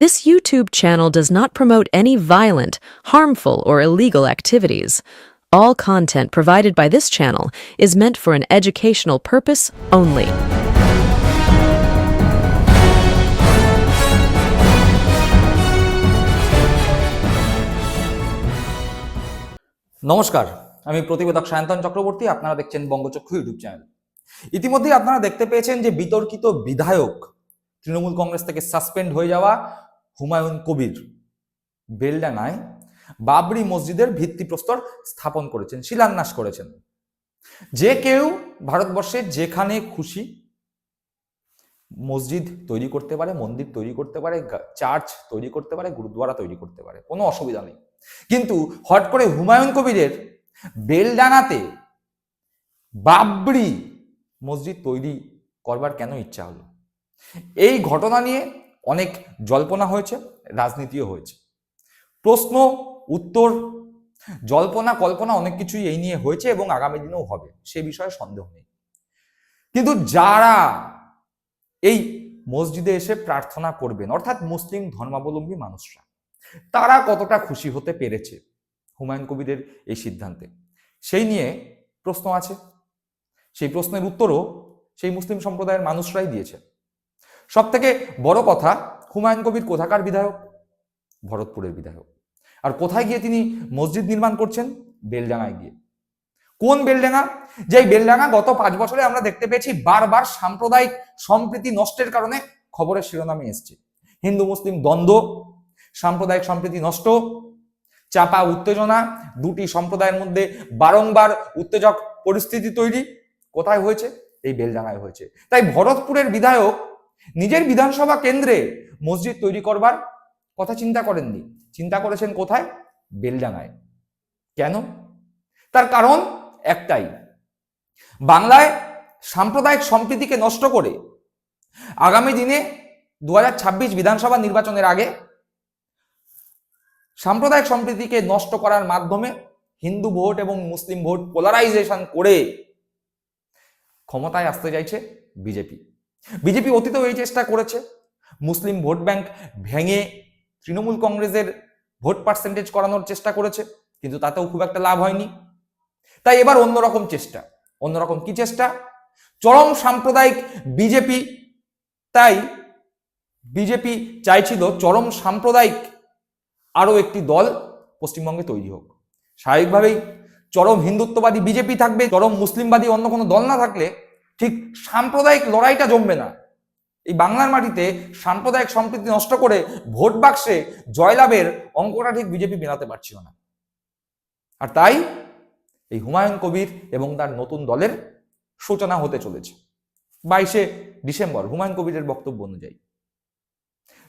This YouTube channel does not promote any violent, harmful, or illegal activities. All content provided by this channel is meant for an educational purpose only. নমস্কার আমি প্রতিবেদক সায়ন্তন চক্রবর্তী আপনারা দেখছেন বঙ্গচক্ষু YouTube channel ইতিমধ্যেই আপনারা দেখতে পেয়েছেন যে বিতর্কিত বিধায়ক তৃণমূল কংগ্রেস থেকে সাসপেন্ড হয়ে যাওয়া হুমায়ুন কবির বেলডাঙায় বাবরি মসজিদের ভিত্তিপ্রস্তর স্থাপন করেছেন, শিলান্যাস করেছেন। যে কেউ ভারতবর্ষে যেখানে খুশি মসজিদ তৈরি করতে পারে, মন্দির তৈরি করতে পারে চার্চ তৈরি করতে পারে গুরুদ্বারা তৈরি করতে পারে, কোনো অসুবিধা নেই। কিন্তু হট করে হুমায়ুন কবিরের বেলডাঙাতে বাবরি মসজিদ তৈরি করবার কেন ইচ্ছা হলো? এই ঘটনা নিয়ে অনেক জল্পনা হয়েছে, রাজনীতিও হয়েছে। প্রশ্ন, উত্তর, জল্পনা, কল্পনা অনেক কিছুই এই নিয়ে হয়েছে এবং আগামী দিনেও হবে, সে বিষয়ে সন্দেহ নেই। কিন্তু যারা এই মসজিদে এসে প্রার্থনা করবেন, অর্থাৎ মুসলিম ধর্মাবলম্বী মানুষরা, তারা কতটা খুশি হতে পেরেছে হুমায়ুন কবিরের এই সিদ্ধান্তে? সেই নিয়ে প্রশ্ন আছে। সেই প্রশ্নের উত্তরও সেই মুসলিম সম্প্রদায়ের মানুষরাই দিয়েছে। সব থেকে বড় কথা হুমায়ুন কবির কোথাকার বিধায়ক? ভরতপুরের বিধায়ক। আর কোথায় গিয়ে তিনি মসজিদ নির্মাণ করছেন? বেলডাঙায় গিয়ে। কোন বেলডাঙা যেই বেলডাঙা গত পাঁচ বছরে আমরা দেখতে পেয়েছি বারবার সাম্প্রদায়িক সম্প্রীতি নষ্টের কারণে খবরের শিরোনামে এসছে। হিন্দু, মুসলিম, দ্বন্দ্ব, সাম্প্রদায়িক সম্প্রীতি নষ্ট, চাপা উত্তেজনা, দুটি সম্প্রদায়ের মধ্যে বারংবার উত্তেজক পরিস্থিতি তৈরি। কোথায় হয়েছে? এই বেলডাঙায় হয়েছে। তাই ভরতপুরের বিধায়ক নিজের বিধানসভা কেন্দ্রে মসজিদ তৈরি করবার কথা চিন্তা করেননি। চিন্তা করেছেন কোথায়? বেলডাঙায় কেন? তার কারণ একটাই। বাংলায় সাম্প্রদায়িক সম্প্রীতিকে নষ্ট করে আগামী দিনে দু হাজার ছাব্বিশ বিধানসভা নির্বাচনের আগে সাম্প্রদায়িক সম্প্রীতিকে নষ্ট করার মাধ্যমে হিন্দু ভোট এবং মুসলিম ভোট পোলারাইজেশন করে ক্ষমতায় আসতে চাইছে বিজেপি। বিজেপি অতীতেও এই চেষ্টা করেছে। মুসলিম ভোট ব্যাংক ভেঙে তৃণমূল কংগ্রেসের ভোট পার্সেন্টেজ করানোর চেষ্টা করেছে, কিন্তু তাতেও খুব একটা লাভ হয়নি। তাই এবার অন্যরকম চেষ্টা। অন্যরকম কি চেষ্টা? চরম সাম্প্রদায়িক বিজেপি, তাই বিজেপি চাইছিল চরম সাম্প্রদায়িক আরও একটি দল পশ্চিমবঙ্গে তৈরি হোক। স্বাভাবিকভাবেই চরম হিন্দুত্ববাদী বিজেপি থাকবে, চরম মুসলিমবাদী অন্য কোনো দল না থাকলে ঠিক সাম্প্রদায়িক লড়াইটা জমবে না। এই বাংলার মাটিতে সাম্প্রদায়িক সম্প্রীতি নষ্ট করে ভোট বাক্সে জয়লাভের অঙ্কটা ঠিক বিজেপি মেলাতে পারছিল না। আর তাই এই হুমায়ুন কবির এবং তার নতুন দলের সূচনা হতে চলেছে। বাইশে ডিসেম্বর হুমায়ুন কবিরের বক্তব্য অনুযায়ী।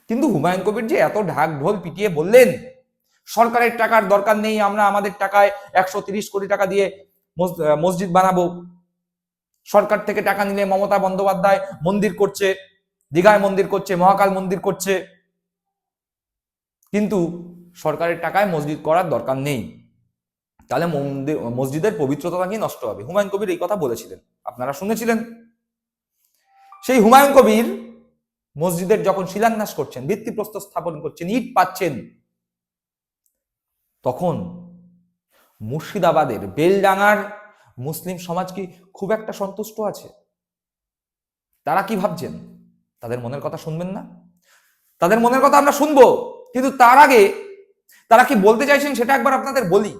কিন্তু হুমায়ুন কবির যে এত ঢাক ঢোল পিটিয়ে বললেন, সরকারের টাকার দরকার নেই, আমরা আমাদের টাকায় একশো কোটি টাকা দিয়ে মস- মসজিদ বানাবো সরকার থেকে টাকা নিলে মমতা বন্দ্যোপাধ্যায় মন্দির করছে, দীঘায় মন্দির করছে, মহাকাল মন্দির করছে। কিন্তু সরকারের টাকায় মসজিদ করার দরকার নেই। তাহলে মন্দির মসজিদের পবিত্রতা নাকি নষ্ট হবে। হুমায়ুন কবির এই কথা বলেছিলেন। আপনারা শুনেছিলেন? সেই হুমায়ুন কবির মসজিদের যখন শিলান্যাস করছেন, ভিত্তিপ্রস্তর স্থাপন করছেন, ইট পাচ্ছেন, তখন মুর্শিদাবাদের বেলডাঙ্গার মুসলিম সমাজ কি খুব একটা সন্তুষ্ট আছে? তারা কি ভাবছেন? তাদের মনের কথা শুনবেন না? তাদের মনের কথা আমরা শুনব, কিন্তু তার আগে তারা কি বলতে চাইছেন সেটা একবার আপনাদের বলি।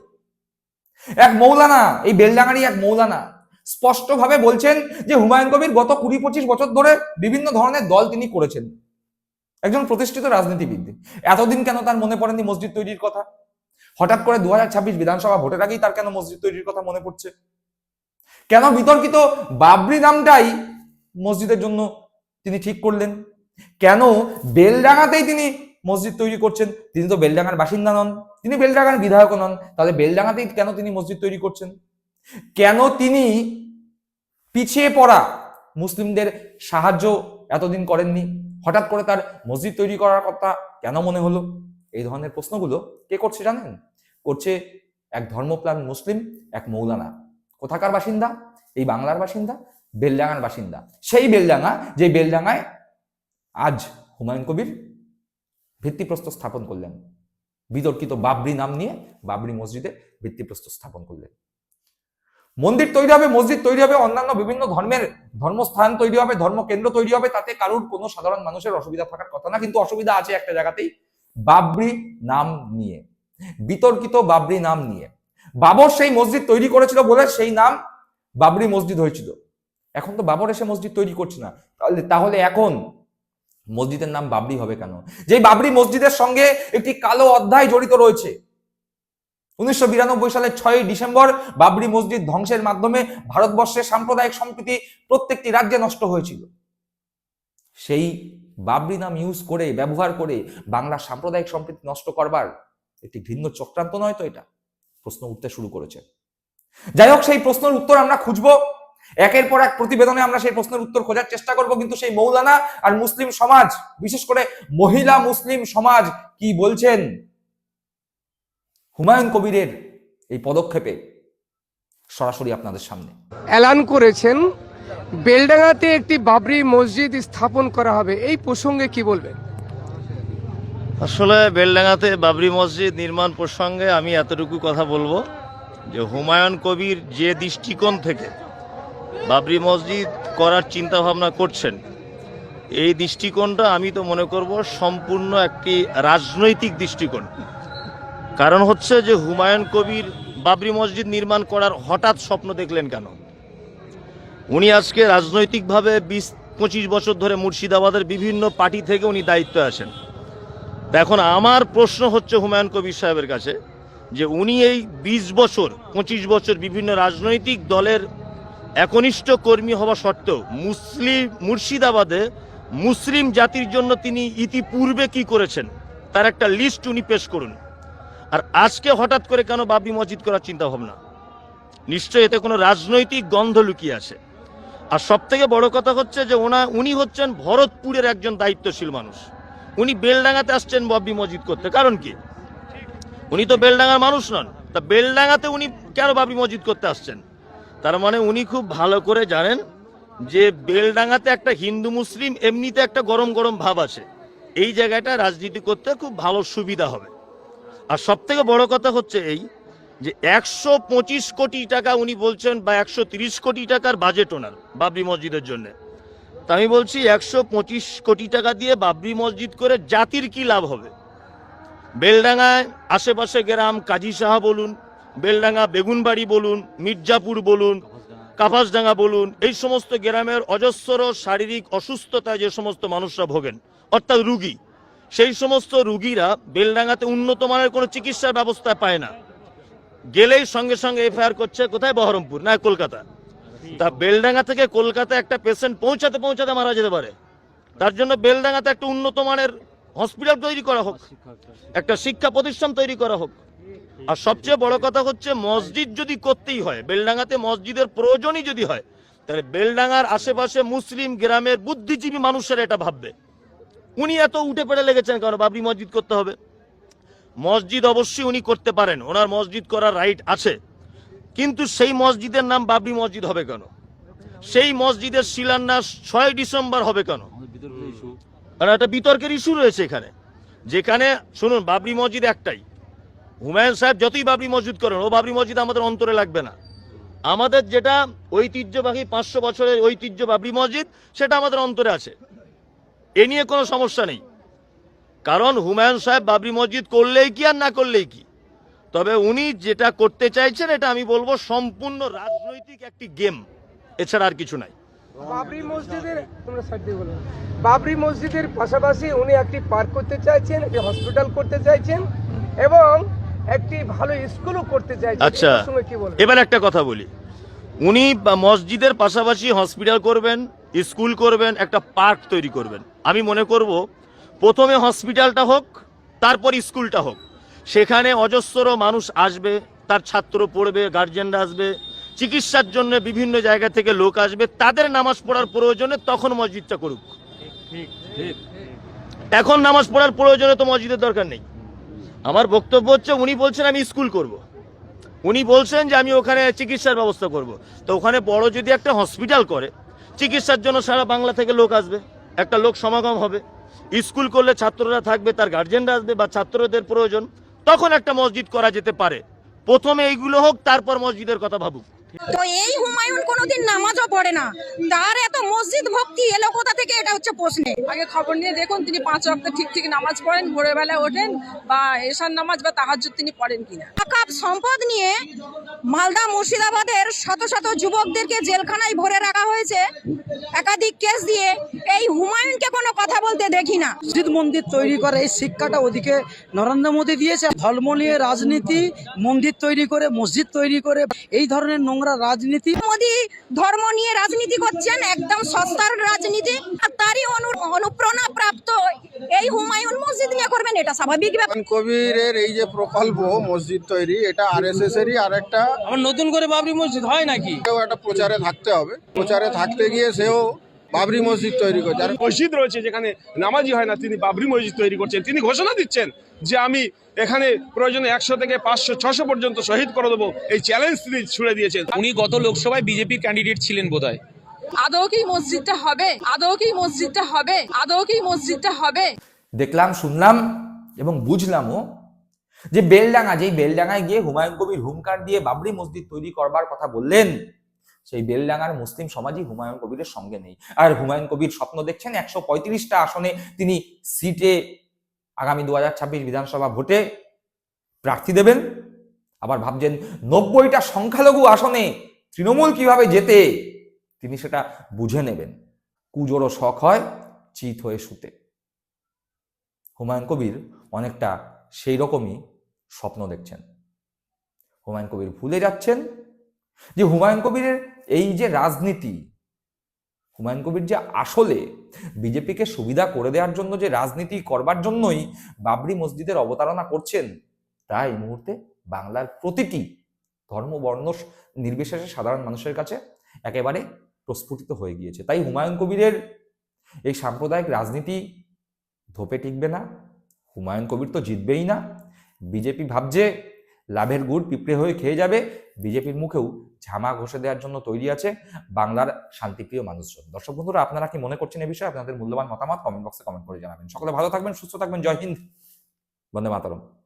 এক মৌলানা, এই বেলডাঙ্গারই এক মৌলানা স্পষ্টভাবে বলছেন যে হুমায়ুন কবির গত কুড়ি পঁচিশ বছর ধরে বিভিন্ন ধরনের দল তিনি করেছেন। একজন প্রতিষ্ঠিত রাজনীতিবিদ। এতদিন কেন তার মনে পড়েনি মসজিদ তৈরির কথা? হঠাৎ করে দু হাজার ছাব্বিশ বিধানসভা ভোটের আগেই তার কেন মসজিদ তৈরির কথা মনে পড়ছে? কেন বিতর্কিত? বাবরি নামটাই মসজিদের জন্য তিনি ঠিক করলেন। কেন বেলডাঙ্গাতেই তিনি মসজিদ তৈরি করছেন? তিনি তো বেলডাঙার বাসিন্দা নন। তিনি বেলডাঙার বিধায়ক নন। তাহলে বেলডাঙ্গাতেই কেন তিনি মসজিদ তৈরি করছেন? কেন তিনি পিছিয়ে পড়া মুসলিমদের সাহায্য এতদিন করেননি? হঠাৎ করে তার মসজিদ তৈরি করার কথা কেন মনে হলো? এই ধরনের প্রশ্নগুলো কে করছে জানেন? করছে এক ধর্মপ্রাণ মুসলিম, এক মৌলানা। কোথাকার বাসিন্দা? এই বাংলার বাসিন্দা? বেলডাঙ্গার বাসিন্দা। সেই বেলডাঙ্গা, যে বেলডাঙ্গায় আজ হুমায়ুন কবির ভিত্তিপ্রস্তর স্থাপন করলেন। বিতর্কিত বাবরি নাম নিয়ে বাবরি মসজিদে ভিত্তিপ্রস্তর স্থাপন করলেন। মন্দির তৈরি হবে, মসজিদ তৈরি হবে, অন্যান্য বিভিন্ন ধর্মের ধর্মস্থান তৈরি হবে, ধর্মকেন্দ্র তৈরি হবে, তাতে কারোর কোনো সাধারণ মানুষের অসুবিধা থাকার কথা না, কিন্তু অসুবিধা আছে একটা জায়গাতেই, বাবরি নাম নিয়ে। বিতর্কিত বাবরি নাম নিয়ে। বাবর সেই মসজিদ তৈরি করেছিল বলে সেই নাম বাবরি মসজিদ হয়েছিল। এখন তো বাবর এসে মসজিদ তৈরি করছে না। তাহলে তাহলে এখন মসজিদের নাম বাবরি হবে কেন? যে বাবরি মসজিদের সঙ্গে একটি কালো অধ্যায় জড়িত রয়েছে। উনিশশো বিরানব্বই সালের ছয়ই ডিসেম্বর বাবরি মসজিদ ধ্বংসের মাধ্যমে ভারতবর্ষের সাম্প্রদায়িক সম্প্রীতি প্রত্যেকটি রাজ্যে নষ্ট হয়েছিল। সেই বাবরি নাম ইউজ করে, ব্যবহার করে বাংলার সাম্প্রদায়িক সম্প্রীতি নষ্ট করবার একটি ভিন্ন চক্রান্ত নয় তো এটা? প্রশ্ন উঠতে শুরু করেছে। যাই হোক, সেই প্রশ্নের উত্তর আমরা খুঁজবো। একের পর এক প্রতিবেদনে আমরা সেই প্রশ্নের উত্তর খোঁজার চেষ্টা করব, কিন্তু সেই মৌলানা আর মুসলিম সমাজ, বিশেষ করে মহিলা মুসলিম সমাজ কি বলছেন? হুমায়ুন কবিরের এই পদক্ষেপে সরাসরি আপনাদের সামনে। এলান করেছেন, বেলডাঙ্গাতে একটি বাবরি মসজিদ স্থাপন করা হবে, এই প্রসঙ্গে কি বলবেন? আসলে বেলডাঙ্গাতে বাবরি মসজিদ নির্মাণ প্রসঙ্গে আমি এতটুকু কথা বলব যে হুমায়ুন কবির যে দৃষ্টিকোণ থেকে বাবরি মসজিদ করার চিন্তা ভাবনা করছেন, এই দৃষ্টিকোণটা আমি তো মনে করব সম্পূর্ণ একটি রাজনৈতিক দৃষ্টিকোণ। কারণ হচ্ছে যে হুমায়ুন কবির বাবরি মসজিদ নির্মাণ করার হঠাৎ স্বপ্ন দেখলেন কেন? উনি আজকে রাজনৈতিকভাবে বিশ পঁচিশ বছর ধরে মুর্শিদাবাদের বিভিন্ন পার্টি থেকে উনি দায়িত্বে আছেন তা এখন আমার প্রশ্ন হচ্ছে হুমায়ুন কবির সাহেবের কাছে যে উনি এই বিশ বছর, পঁচিশ বছর বিভিন্ন রাজনৈতিক দলের একনিষ্ঠ কর্মী হওয়া সত্ত্বেও মুসলিম মুর্শিদাবাদে মুসলিম জাতির জন্য তিনি ইতিপূর্বে কি করেছেন তার একটা লিস্ট উনি পেশ করুন। আর আজকে হঠাৎ করে কেন বাবরি মসজিদ করার চিন্তা ভাবনা? নিশ্চয়ই এতে কোনো রাজনৈতিক গন্ধ লুকিয়ে আছে। আর সব থেকে বড় কথা হচ্ছে যে ওনা, উনি হচ্ছেন ভরতপুরের একজন দায়িত্বশীল মানুষ। উনি বেলডাঙ্গাতে আসছেন বাবরি মসজিদ করতে। কারণ কি? উনি তো বেলডাঙ্গার মানুষ নন। তা বেলডাঙ্গাতে উনি কেন বাবরি মসজিদ করতে আসছেন? তার মানে উনি খুব ভালো করে জানেন যে বেলডাঙ্গাতে একটা হিন্দু মুসলিম এমনিতে একটা গরম গরম ভাব আছে। এই জায়গাটা রাজনীতি করতে খুব ভালো সুবিধা হবে। আর সব থেকে বড় কথা হচ্ছে এই যে একশো পঁচিশ কোটি টাকা উনি বলছেন বা একশো কোটি টাকার বাজেট ওনার বাবরি মসজিদের জন্য। তা আমি বলছি একশো পঁচিশ কোটি টাকা দিয়ে বাবরি মসজিদ করে জাতির কি লাভ হবে? বেলডাঙ্গায় আশেপাশে গ্রাম কাজী সাহা বলুন, বেলডাঙ্গা বেগুনবাড়ি বলুন, মির্জাপুর বলুন, কাপাসডাঙ্গা বলুন, এই সমস্ত গ্রামের অজস্র শারীরিক অসুস্থতায় যে সমস্ত মানুষরা ভোগেন, অর্থাৎ রুগী, সেই সমস্ত রুগীরা বেলডাঙ্গাতে উন্নত মানের কোনো চিকিৎসার ব্যবস্থা পায় না। গেলেই সঙ্গে সঙ্গে এফআইআর করছে, কোথায়? বহরমপুর, না কলকাতা? তা বেলডাঙ্গা থেকে কলকাতা একটা পেশেন্ট পৌঁছাতে পৌঁছাতে মারা যেতে পারে। তার জন্য বেলডাঙ্গাতে একটা উন্নত মানের হসপিটাল তৈরি করা হোক, একটা শিক্ষা প্রতিষ্ঠান তৈরি করা হোক। আর সবচেয়ে বড় কথা হচ্ছে, মসজিদ যদি করতেই হয়, বেলডাঙ্গাতে মসজিদের প্রয়োজনই যদি হয়, তাহলে বেলডাঙ্গার আশেপাশে মুসলিম গ্রামের বুদ্ধিজীবী মানুষেরা এটা ভাববে। উনি এত উঠে পড়ে লেগেছেন কারণ বাবরি মসজিদ করতে হবে। মসজিদ অবশ্যই উনি করতে পারেন। ওনার মসজিদ করার রাইট আছে। কিন্তু সেই মসজিদের নাম বাবরি মসজিদ হবে কেন? সেই মসজিদের শিলান্যাস ছয় ডিসেম্বর হবে কেন? একটা বিতর্কের ইস্যু রয়েছে এখানে। যেখানে, শুনুন, বাবরি মসজিদ একটাই। হুমায়ুন সাহেব যতই বাবরি মসজিদ করেন, ও বাবরি মসজিদ আমাদের অন্তরে লাগবে না। আমাদের যেটা ঐতিহ্যবাহী পাঁচশো বছরের ঐতিহ্য বাবরি মসজিদ, সেটা আমাদের অন্তরে আছে। এ নিয়ে কোনো সমস্যা নেই। কারণ হুমায়ুন সাহেব বাবরি মসজিদ করলেই কি আর না করলেই কি? তবে উনি যেটা করতে চাইছেন এটা আমি বলব সম্পূর্ণ রাজনৈতিক একটি গেম। এছাড়া আর কিছু নাই। বাবরি মসজিদের তোমরা। বাবরি মসজিদের পাশাপাশি উনি একটি পার্ক করতে চাইছেন একটি হসপিটাল করতে চাইছেন এবং একটি ভালো স্কুলও করতে চাইছেন। আচ্ছা এবার একটা কথা বলি। উনি মসজিদের পাশাপাশি হসপিটাল করবেন স্কুল করবেন একটা পার্ক তৈরি করবেন। আমি মনে করব প্রথমে হসপিটালটা হোক তারপর স্কুলটা হোক। সেখানে অজস্র মানুষ আসবে, তার ছাত্র পড়বে গার্জেনরা আসবে, চিকিৎসার জন্য বিভিন্ন জায়গা থেকে লোক আসবে, তাদের নামাজ পড়ার প্রয়োজনে তখন মসজিদটা করুক এখন নামাজ পড়ার প্রয়োজনে তো মসজিদের দরকার নেই আমার বক্তব্য হচ্ছে, উনি বলছেন আমি স্কুল করব। উনি বলছেন যে আমি ওখানে চিকিৎসার ব্যবস্থা করব। তো ওখানে বড় যদি একটা হসপিটাল করে, চিকিৎসার জন্য সারা বাংলা থেকে লোক আসবে, একটা লোক সমাগম হবে স্কুল করলে ছাত্ররা থাকবে, তার গার্জেনরা আসবে, বা ছাত্রদের প্রয়োজন তখন একটা মসজিদ করা যেতে পারে। প্রথমে এইগুলো হোক তারপর মসজিদের কথা ভাবুক। তো এই হুমায়ুন কোনোদিন নামাজও পড়ে না। তার এত মসজিদ ভক্তি এলো কোথা থেকে? এটা হচ্ছে প্রশ্নে। আগে খবর নিয়ে দেখুন তিনি পাঁচ ওয়াক্ত ঠিক ঠিক নামাজ পড়েন ভোরবেলা ওঠেন বা এশার নামাজ বা তাহাজ্জুদ তিনি পড়েন কিনা। সম্পদ নিয়ে মালদা মুর্শিদাবাদের শত শত যুবকদেরকে জেলখানায় ভরে রাখা হয়েছে। একাধিক কেস দিয়ে এই হুমায়ুনকে কোনো কথা বলতে দেখি না। মসজিদ মন্দির তৈরি করে এই শিক্ষাটা ওদিকে নরেন্দ্র মোদী দিয়েছে। ধর্ম নিয়ে রাজনীতি মন্দির তৈরি করে মসজিদ তৈরি করে এই ধরনের নোংরা রাজনীতি মোদি ধর্ম নিয়ে রাজনীতি করছেন একদম সস্তার রাজনীতি আর তারই অনু- অনুপ্রেরণা প্রাপ্ত এই হুমায়ুন মসজিদ নিয়ে করবেন এটা স্বাভাবিক কবিরের এই যে প্রকল্প মসজিদ তৈরি এটা আর এস এস এরই আর একটা নতুন করে বাবরি মসজিদ হয় নাকি? কেউ একটা প্রচারে থাকতে হবে। প্রচারে থাকতে গিয়ে সেও বাবরি মসজিদ তৈরি করছে। আর মসজিদ রয়েছে যেখানে নামাজি হয় না তিনি বাবরি মসজিদ তৈরি করছেন। তিনি ঘোষণা দিচ্ছেন যে আমি এখানে প্রয়োজনে একশো থেকে পাঁচশো ছশো পর্যন্ত শহীদ করে দেবো। এই চ্যালেঞ্জ তিনি ছুড়ে দিয়েছেন। উনি গত লোকসভায় বিজেপির ক্যান্ডিডেট ছিলেন বোধহয়। আদৌ কি মসজিদটা হবে? আদৌ কি মসজিদটা হবে? আদৌ কি মসজিদটা হবে? দেখলাম শুনলাম এবং বুঝলামও যে বেলডাঙ্গা যেই বেলডাঙ্গায় গিয়ে হুমায়ুন কবির হুমকার দিয়ে বাবরি মসজিদ তৈরি করবার কথা বললেন সেই বেলডাঙ্গার মুসলিম সমাজই হুমায়ুন কবিরের সঙ্গে নেই। আর হুমায়ুন কবির স্বপ্ন দেখছেন একশো পঁয়ত্রিশটা আসনে তিনি সিটে আগামী দু হাজার ছাব্বিশ বিধানসভা ভোটে প্রার্থী দেবেন। আবার ভাবছেন নব্বইটা সংখ্যালঘু আসনে তৃণমূল কীভাবে যেতে তিনি সেটা বুঝে নেবেন। কুজোরও শখ হয়, চিত হয়ে শুতে। হুমায়ুন কবির অনেকটা সেই রকমই স্বপ্ন দেখছেন। হুমায়ুন কবির ভুলে যাচ্ছেন যে হুমায়ুন কবিরের এই যে রাজনীতি, হুমায়ুন কবির যে আসলে বিজেপিকে সুবিধা করে দেওয়ার জন্য যে রাজনীতি করবার জন্যই বাবরি মসজিদের অবতারণা করছেন, তা এই মুহূর্তে বাংলার প্রতিটি ধর্ম বর্ণ নির্বিশেষে সাধারণ মানুষের কাছে একেবারে প্রস্ফুটিত হয়ে গিয়েছে। তাই হুমায়ুন কবিরের এই সাম্প্রদায়িক রাজনীতি ধোপে টিকবে না, হুমায়ুন কবির তো জিতবেই না। বিজেপি ভাবছে লাভের গুড় পিঁপড়ে হয়ে খেয়ে যাবে। বিজেপির মুখেও ঝামা ঘষে দেওয়ার জন্য তৈরি আছে বাংলার শান্তিপ্রিয় মানুষজন। দর্শক বন্ধুরা, আপনারা কি মনে করছেন এই বিষয়ে? আপনাদের মূল্যবান মতামত কমেন্ট বক্সে কমেন্ট করে জানাবেন। সকলে ভালো থাকবেন, সুস্থ থাকবেন। জয় হিন্দ। বন্দে মাতরম।